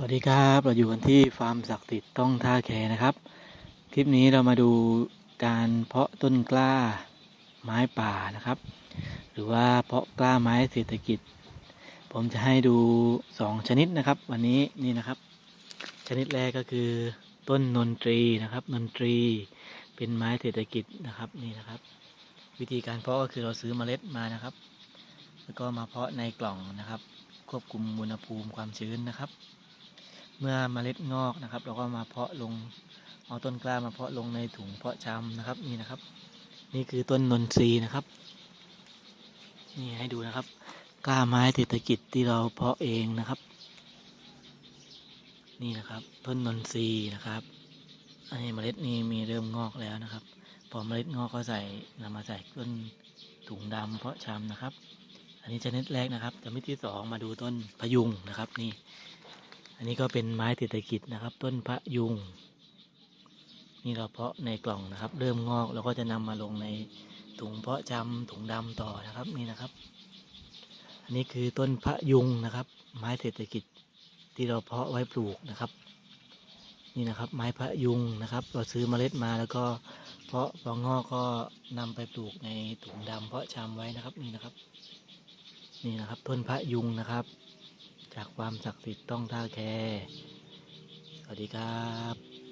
สวัสดีครับ เราอยู่กันที่ฟาร์มศักดิ์สิทธิ์ต้องท่าแคนะครับ คลิปนี้เรามาดูการเพาะต้นกล้าไม้ป่านะครับ หรือว่าเพาะกล้าไม้เศรษฐกิจ ผมจะให้ดูสองชนิดนะครับ วันนี้นี่นะครับ ชนิดแรกก็คือต้นนนทรีนะครับ นนทรีเป็นไม้เศรษฐกิจนะครับนี่นะครับ วิธีการเพาะก็คือเราซื้อเมล็ดมานะครับ แล้วก็มาเพาะในกล่องนะครับ ควบคุมอุณหภูมิความชื้นนะครับ เมื่อเมล็ดงอกนะครับ เราก็มาเพาะลงเอาต้นกล้ามาเพาะลงในถุงเพาะชำนะครับนี่นะครับ นี่คือต้นนนทรีนะครับ นี่ให้ดูนะครับ กล้าไม้เศรษฐกิจที่เราเพาะเองนะครับ นี่นะครับ ต้นนนทรีนะครับ อันนี้เมล็ดนี้มีเริ่มงอกแล้วนะครับ พอเมล็ดงอกก็ใส่นำมาใส่ต้นถุงดำเพาะชำนะครับ อันนี้ชนิดแรกนะครับชนิดที่สองมาดูต้นพยุงนะครับ นี่ อันนี้ก็เป็นไม้เศรษฐกิจนะครับ ต้นพระยุง นี่เราเพาะในกล่องนะครับ เริ่มงอกเราก็จะนำมาลงในถุงเพาะจำถุงดำต่อนะครับนี่นะครับ อันนี้คือต้นพระยุงนะครับ ไม้เศรษฐกิจที่เราเพาะไว้ปลูกนะครับ นี่นะครับ ไม้พระยุงนะครับ เราซื้อเมล็ดมาแล้วก็เพาะพองอกก็นำไปปลูกในถุงดำเพาะชำไว้นะครับนี่นะครับ นี่นะครับ ต้นพระยุงนะครับ จากความศักดิ์สิทธิ์ต้องท่าแคสวัสดีครับ